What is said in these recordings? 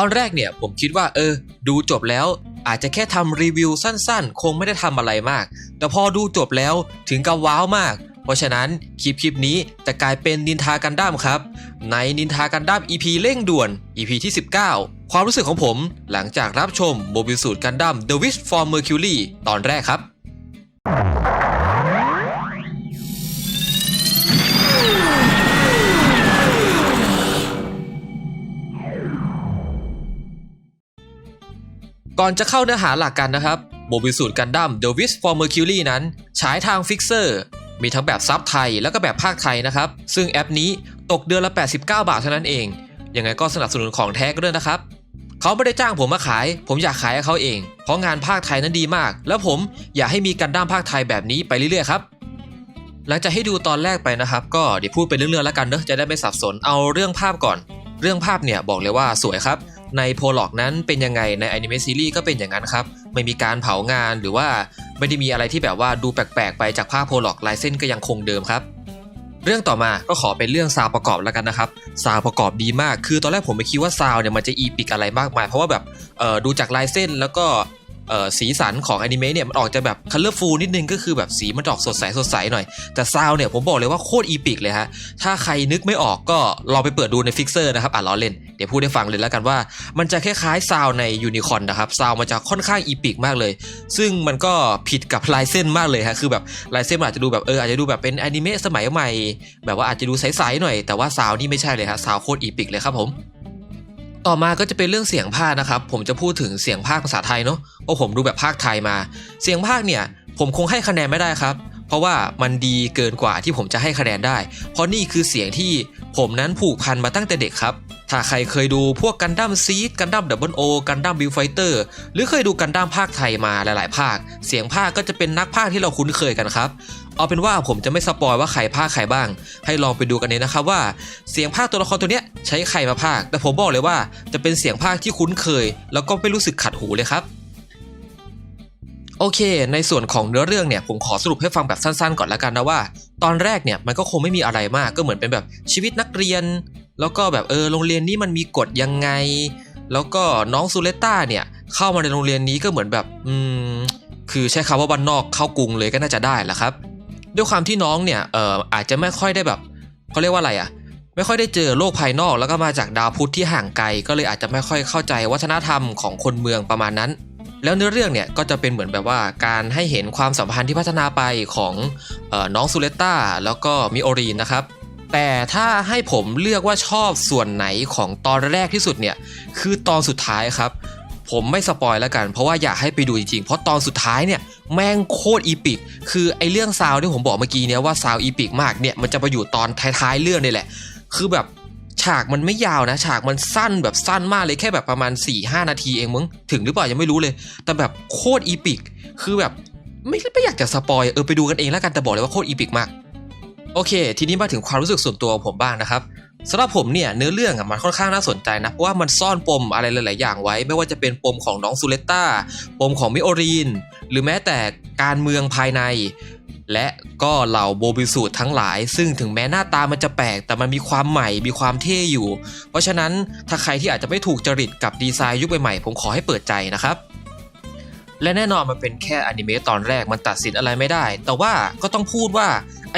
ตอนแรกเนี่ยผมคิดว่าเออ ดูจบแล้ว อาจจะแค่ทำรีวิวสั้นๆ คงไม่ได้ทำอะไรมาก แต่พอดูจบแล้วถึงกับว้าวมาก เพราะฉะนั้นคลิปคลิปนี้จะกลายเป็นนินทากันดั้มครับ ในนินทากันดั้ม EP เร่งด่วน EP ที่ 19 ความรู้สึกของผมหลังจากรับชมโมบิลสูตรกันดั้ม The Wish for Mercury ตอนแรกครับ ก่อนจะเข้าเนื้อหาหลักกันนะครับโมบิลสูตรกันดั้ม The Wish for Mercury นั้นฉายทางฟิกเซอร์มีทั้งแบบซับไทยแล้วก็แบบภาคไทยนะครับ ซึ่งแอปนี้ตกเดือนละ 89 บาทเท่านั้นเอง ยังไงก็สนับสนุนของแท้ก็ด้วยนะครับ เขาไม่ได้จ้างผมมาขาย ผมอยากขายให้เขาเอง เพราะงานภาคไทยนั้นดีมาก แล้วผมอยากให้มีกันด้ามภาคไทยแบบนี้ไปเรื่อยๆครับ หลังจากให้ดูตอนแรกไปนะครับ ก็เดี๋ยวพูดไปเรื่องๆแล้วกันเนอะจะได้ไม่สับสน เอาเรื่องภาพก่อน เรื่องภาพเนี่ยบอกเลยว่าสวยครับ ในโพล็อกนั้นเป็นยังไงในอนิเมะซีรีส์ก็เป็นอย่างนั้นครับ ไม่มีการเผางานหรือว่าไม่ได้มีอะไรที่แบบว่าดูแปลกๆ ไปจากภาพโพล็อกลายเส้นก็ยังคงเดิมครับ เรื่องต่อมาก็ขอเป็นเรื่องซาวประกอบแล้วกันนะครับซาวประกอบดีมาก คือตอนแรกผมไม่คิดว่าซาวเนี่ยมันจะอีปิกอะไรมากมาย เพราะว่าแบบดูจากลายเส้นแล้วก็ สีสันของอนิเมะเนี่ยมันออกจะแบบคัลเลอร์ฟูลนิดนึงก็คือแบบสีมันออกสดใสสดใสหน่อย แต่ซาวเนี่ยผมบอกเลยว่าโคตรอีปิกเลยฮะ ถ้าใครนึกไม่ออกก็ลองไปเปิดดูในฟิกเซอร์นะครับอะล้อเล่น เดี๋ยวพูดให้ฟังเลยแล้วกันว่า มันจะคล้ายๆซาวในยูนิคอนนะครับซาวมันจะค่อนข้างอีปิกมากเลย ซึ่งมันก็ผิดกับลายเส้นมากเลยฮะคือแบบลายเส้นอาจจะดูแบบเอออาจจะดูแบบเป็นอนิเมะสมัยใหม่แบบว่าอาจจะดูใสๆหน่อยแต่ว่าซาวนี่ไม่ใช่เลยฮะซาวโคตรอีปิกเลยครับผม ต่อมาก็จะเป็นเรื่องเสียงภาคนะครับ ผมจะพูดถึงเสียงภาคภาษาไทยเนาะเพราะผมดูแบบภาคไทยมา เสียงภาคเนี่ย ผมคงให้คะแนนไม่ได้ครับ เพราะว่ามันดีเกินกว่าที่ผมจะให้คะแนนได้ เพราะนี่คือเสียงที่ผมนั้นผูกพันมาตั้งแต่เด็กครับ ถ้าใครเคยดูพวกกันดั้มซีดกันดั้มดับเบิลโอกันดั้มบิลไฟเตอร์หรือเคยดูกันดั้มภาคไทยมาหลาย ๆ ภาค เสียงภาคก็จะเป็นนักภาคที่เราคุ้นเคยกันครับ เอาเป็นว่าผมจะไม่สปอยว่าใครภาคใครบ้าง ให้ลองไปดูกันเลยนะครับว่าเสียงภาคตัวละครตัวเนี้ยใช้ใครมาภาค แต่ผมบอกเลยว่าจะเป็นเสียงภาคที่คุ้นเคย แล้วก็ไม่รู้สึกขัดหูเลยครับ โอเค ในส่วนของเนื้อเรื่องเนี่ยผมขอสรุปให้ฟังแบบสั้นๆ ก่อนล้วกันนะว่า ตอนแรกเนี่ยมันก็คงไม่มีอะไรมากก็เหมือนเป็นแบบชีวิตนักเรียน แล้วก็แบบเออโรงเรียนนี้มันมีกฎยังไง แล้วก็น้องซูเลต้าเนี่ยเข้ามาในโรงเรียนนี้ก็เหมือนแบบอืมคือใช้คำว่าบ้านนอกเข้ากรุงเลยก็น่าจะได้แหละครับ ด้วยความที่น้องเนี่ยเอออาจจะไม่ค่อยได้แบบเขาเรียกว่าอะไรอะไม่ค่อยได้เจอโลกภายนอกแล้วก็มาจากดาวพุธที่ห่างไกล ก็เลยอาจจะไม่ค่อยเข้าใจวัฒนธรรมของคนเมืองประมาณนั้น แล้วเนื้อเรื่องเนี่ยก็จะเป็นเหมือนแบบว่าการให้เห็นความสัมพันธ์ที่พัฒนาไปของออน้องซูเลต้าแล้วก็มิโอรีนนะครับแต่ถ้าให้ผมเลือกว่าชอบส่วนไหนของตอนแรกที่สุดเนี่ยคือตอนสุดท้ายครับ ผมไม่สปอยแล้วกัน เพราะว่าอยากให้ไปดูจริงๆ เพราะตอนสุดท้ายเนี่ยแม่งโคตรอีปิก คือไอเรื่องซาวด์ที่ผมบอกเมื่อกี้เนี่ยว่าซาวอีปิกมากเนี่ยมันจะไปอยู่ตอนท้ายๆเรื่องนี่แหละ คือแบบฉากมันไม่ยาวนะ ฉากมันสั้นแบบสั้นมากเลยแค่แบบประมาณ 4-5 นาทีเองมึงถึงหรือเปล่ายังไม่รู้เลย แต่แบบโคตรอีปิก คือแบบไม่ไม่อยากจะสปอยเออไปดูกันเองแล้วกันแต่บอกเลยว่าโคตรอีปิกมาก โอเค ทีนี้มาถึงความรู้สึกส่วนตัวของผมบ้างนะครับ สำหรับผมเนี่ยเนื้อเรื่องอะมันค่อนข้างน่าสนใจนะ เพราะว่ามันซ่อนปมอะไรหลาย ๆ อย่างไว้ ไม่ว่าจะเป็นปมของน้องซูเลต้าปมของมิโอรีน หรือแม้แต่การเมืองภายใน และก็เหล่าโบบิสูตทั้งหลาย ซึ่งถึงแม้หน้าตามันจะแปลก แต่มันมีความใหม่มีความเท่อยู่ เพราะฉะนั้นถ้าใครที่อาจจะไม่ถูกจริตกับดีไซน์ยุคใหม่ ๆ ผมขอให้เปิดใจนะครับและแน่นอนมันเป็นแค่อนิเมะตอนแรกมันตัดสินอะไรไม่ได้ แต่ว่าก็ต้องพูดว่า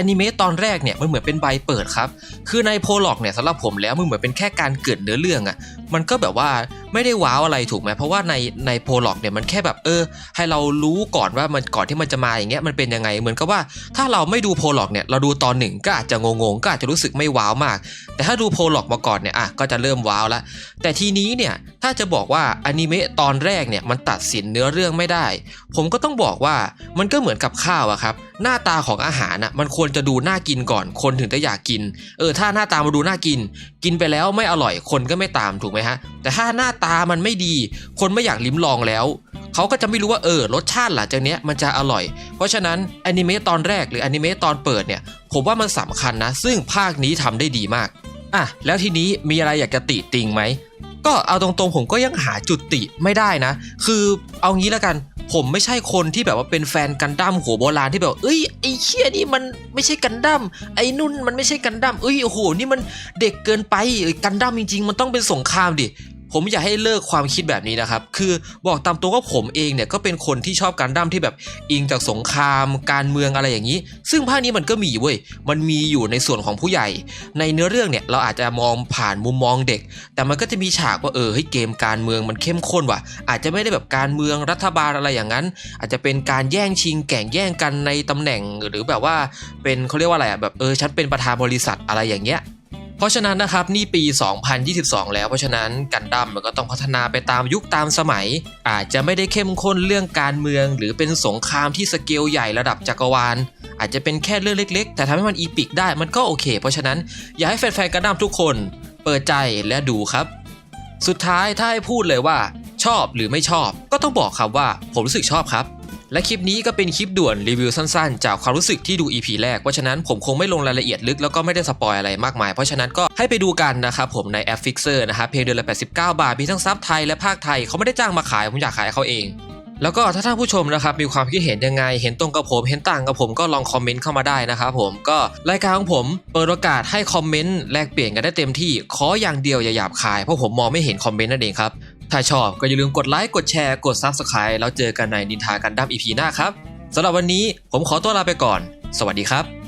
อนิเมะตอนแรกเนี่ยมันเหมือนเป็นใบเปิดครับ คือในโพล็อกเนี่ยสำหรับผมแล้วมันเหมือนเป็นแค่การเกิดเนื้อเรื่องอะ่ะมันก็แบบว่าไม่ได้ว้าวอะไรถูกไหมเพราะว่าในในโพล็อกเนี่ยมันแค่แบบเออ ให้เรารู้ก่อนว่ามันก่อนที่มันจะมาอย่างเงี้ยมันเป็นยังไงเหมือนกับว่า ถ้าเราไม่ดูโพล็อกเนี่ยเราดูตอนหนึ่งก็อาจจะงงๆก็อาจจะรู้สึกไม่ว้าวมาก แต่ถ้าดูโพล็อกมาก่อนเนี่ยอะก็จะเริ่มว้าวล้วแต่ทีนี้เนี่ยถ้าจะบอกว่าอนิเมะตอนแรกเนี่ยมันตัดสินเนื้อเรื่องไม่ได้ ผมก็ต้องบอกว่ามันก็เหมือนกับข้าวอะครับ หน้าตาของอาหารอะมันควรจะดูน่ากินก่อน คนถึงจะอยากกิน เออถ้าหน้าตามาดูน่ากิน กินไปแล้วไม่อร่อยคนก็ไม่ตามถูกไหมฮะ แต่ถ้าหน้าตามันไม่ดี คนไม่อยากลิ้มลองแล้วเขาก็จะไม่รู้ว่าเออรสชาติหลังจากเนี้ยมันจะอร่อย เพราะฉะนั้นอนิเมะตอนแรกหรืออนิเมะตอนเปิดเนี่ย ผมว่ามันสำคัญนะ ซึ่งภาคนี้ทำได้ดีมากอะแล้วทีนี้มีอะไรอยากจะติติงไหมก็เอาตรงๆผมก็ยังหาจุดติไม่ได้นะ คือเอางี้แล้วกัน ผมไม่ใช่คนที่แบบว่าเป็นแฟนกันดั้มหัวโบราณที่แบบเอ้ยไอ้เชี่ยนี่มันไม่ใช่กันดั้มไอ้นุ่นมันไม่ใช่กันดั้มเอ้ยโอ้โหนี่มันเด็กเกินไปกันดั้มจริง ๆ มันต้องเป็นสงครามดิ ผมอยากให้เลิกความคิดแบบนี้นะครับ คือบอกตามตรงว่าผมเองเนี่ยก็เป็นคนที่ชอบการดั้มที่แบบอิงจากสงคราม การเมืองอะไรอย่างนี้ ซึ่งภาคนี้มันก็มีเว้ย มันมีอยู่ในส่วนของผู้ใหญ่ ในเนื้อเรื่องเนี่ยเราอาจจะมองผ่านมุมมองเด็ก แต่มันก็จะมีฉากว่าเออเฮ้ยเกมการเมืองมันเข้มข้นว่ะ อาจจะไม่ได้แบบการเมืองรัฐบาลอะไรอย่างนั้น อาจจะเป็นการแย่งชิงแข่งแย่งกันในตำแหน่งหรือแบบว่าเป็นเขาเรียกว่าอะไรอะแบบเออฉันเป็นประธานบริษัทอะไรอย่างเงี้ย เพราะฉะนั้นนะครับนี่ปี 2022 แล้วเพราะฉะนั้นกันดั้มมันก็ต้องพัฒนาไปตามยุคตามสมัย อาจจะไม่ได้เข้มข้นเรื่องการเมือง หรือเป็นสงครามที่สเกลใหญ่ระดับจักรวาล อาจจะเป็นแค่เรื่องเล็ก ๆ แต่ทำให้มันอีพิกได้มันก็โอเค เพราะฉะนั้นอยากให้แฟนๆกันดั้มทุกคน เปิดใจและดูครับ สุดท้ายถ้าให้พูดเลยว่า ชอบหรือไม่ชอบ ก็ต้องบอกครับว่าผมรู้สึกชอบครับ และคลิปนี้ก็เป็นคลิปด่วนรีวิวสั้นๆ จากความรู้สึกที่ดู EP แรก เพราะฉะนั้นผมคงไม่ลงรายละเอียดลึกแล้วก็ไม่ได้สปอยอะไรมากมาย เพราะฉะนั้นก็ให้ไปดูกันนะครับผมในแอป Fixer นะครับเพียงเดือนละ 89 บาท มีทั้งซับไทยและภาคไทยเขาไม่ได้จ้างมาขาย ผมอยากขายเขาเองแล้วก็ถ้าท่านผู้ชมนะครับมีความคิดเห็นยังไง เห็นตรงกับผมเห็นต่างกับผมก็ลองคอมเมนต์เข้ามาได้นะครับผมก็รายการของผมเปิดโอกาสให้คอมเมนต์แลกเปลี่ยนกันได้เต็มที่ขออย่างเดียวอย่าหยาบคายเพราะผมมองไม่เห็นคอมเมนต์นั่นเองครับ ถ้าชอบก็อย่าลืมกดไลค์ กดแชร์ กด Subscribe แล้วเจอกันในนินทากันดั้ม EP หน้าครับสำหรับวันนี้ผมขอตัวลาไปก่อน สวัสดีครับ